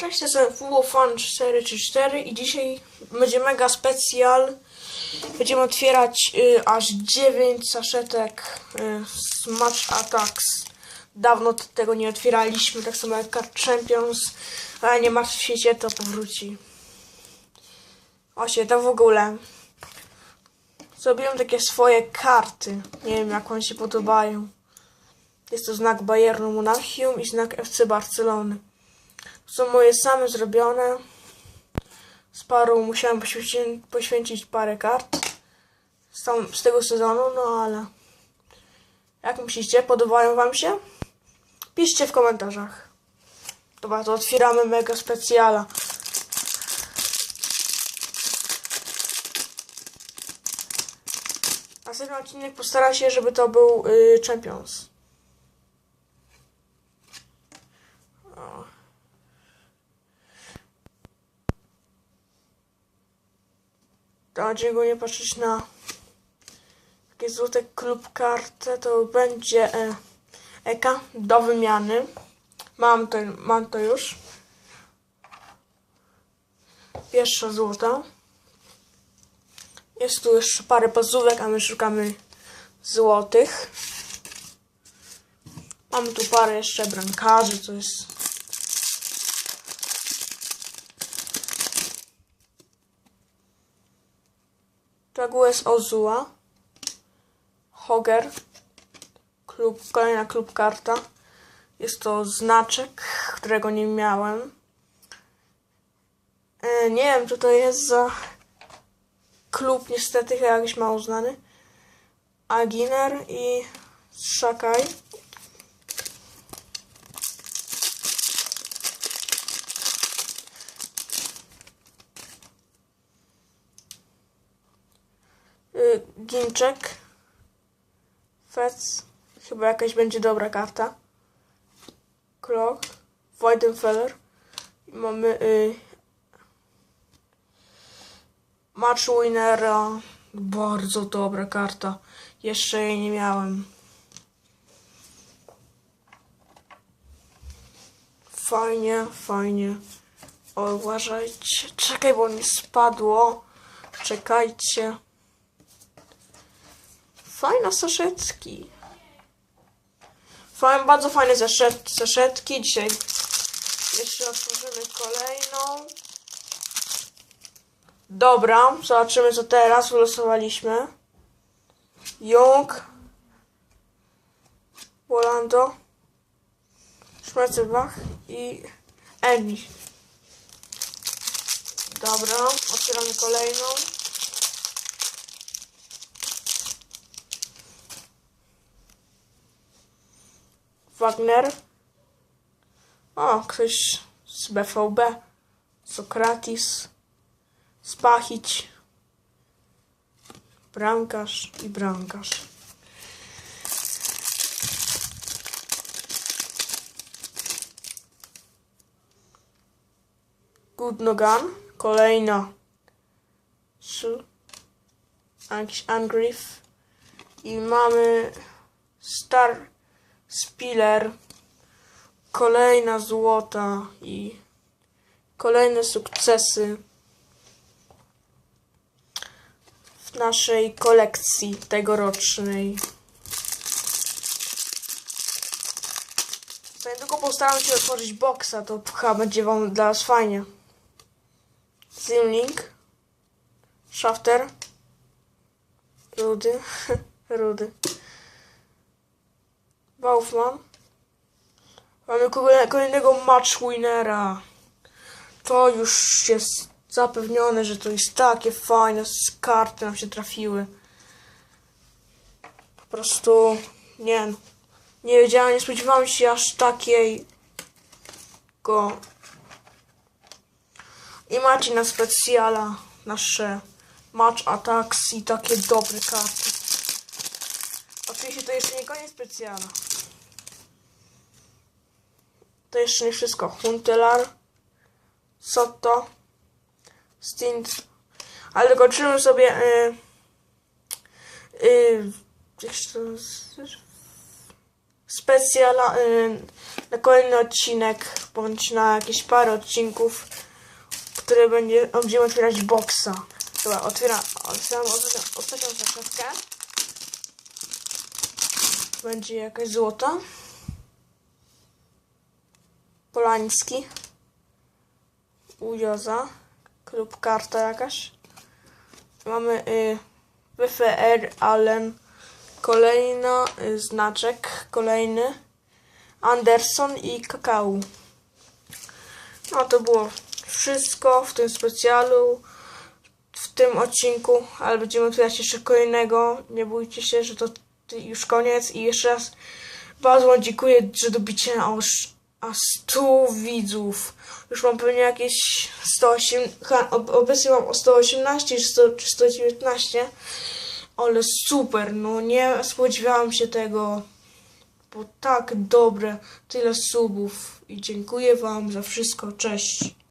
Cześć, to jest Full Fan 434 i dzisiaj będzie mega specjal. Będziemy otwierać y, aż 9 saszetek y, z Match Attacks. Dawno tego nie otwieraliśmy, tak samo jak Card Champions, ale nie martwcie się, to powróci. Właśnie, to w ogóle. Zrobiłem takie swoje karty. Nie wiem, jak wam się podobają. Jest to znak Bayernu Monachium i znak FC Barcelony. Są moje same zrobione. Z paru musiałem poświęcić, poświęcić parę kart z, tam, z tego sezonu, no ale jak myślicie, podobają wam się? Piszcie w komentarzach. Dobra, to otwieramy mega specjala. Następny odcinek postara się, żeby to był y, Champions. O. Będziemy nie patrzeć na takie złote klub kartę, to będzie e, Eka do wymiany. Mam to, mam to już. Pierwsza złota. Jest tu jeszcze parę pazówek, a my szukamy złotych. Mamy tu parę jeszcze brankarzy, to jest Jaguars Ozua, Hoger, klub, kolejna klub karta. Jest to znaczek, którego nie miałem. E, nie wiem, co to jest za klub, niestety chyba jakiś mało znany. Aginer i Szakaj. Y, Ginczek. Fetz. Chyba jakaś będzie dobra karta. Klok. Weidenfeller. I mamy y, Match Winnera. Bardzo dobra karta. Jeszcze jej nie miałem. Fajnie, fajnie. O, uważajcie. Czekaj, bo mi spadło. Czekajcie. Fajne saszetki. Fajne, bardzo fajne zaszet, saszetki. Dzisiaj jeszcze otworzymy kolejną. Dobra, zobaczymy co teraz wylosowaliśmy. Jung. Wolando. Schmerzebach i Eni. Dobra, otwieramy kolejną. Wagner. O, ktoś z BVB. Sokratis. Spachić. Bramkarz i bramkarz. Gudnogan. Kolejna. Su. Angriff. I mamy Star Spiller. Kolejna złota i kolejne sukcesy w naszej kolekcji tegorocznej. Za niedługo postaram się otworzyć boksa, to chyba będzie wam dla nas fajnie. Zimling, Shafter, Rudy, Rudy. Baufman. Mamy kole- kolejnego match winnera. To już jest zapewnione, że to jest takie fajne karty nam się trafiły. Po prostu nie no. Nie wiedziałem, nie spodziewałem się aż takiej go. I macie na specjala nasze match attacks i takie dobre karty. Oczywiście to jeszcze nie koniec specjala. Jeszcze nie wszystko. Huntelar, Soto, Stint. Ale dokończymy sobie. Yy, yy, jak się to nazywa? specjala, y, na kolejny odcinek, bądź na jakieś parę odcinków, które będzie, będziemy otwierać boksa. Dobra, otwieram, otwieram ostatnią zaszywkę. Będzie jakaś złota. Polański. Ujoza. Klub karta jakaś. Mamy y, WFR Allen. Kolejna y, znaczek. Kolejny. Anderson i kakao. No to było wszystko w tym specjalu. W tym odcinku, ale będziemy otwierać jeszcze kolejnego. Nie bójcie się, że to już koniec. I jeszcze raz bardzo dziękuję, że dobicie aż 100 widzów. Już mam pewnie jakieś 108, ha, ob- obecnie mam o 118 czy 100 czy 119. Ale super, no nie spodziewałam się tego. Bo tak dobre, tyle subów. I dziękuję wam za wszystko. Cześć.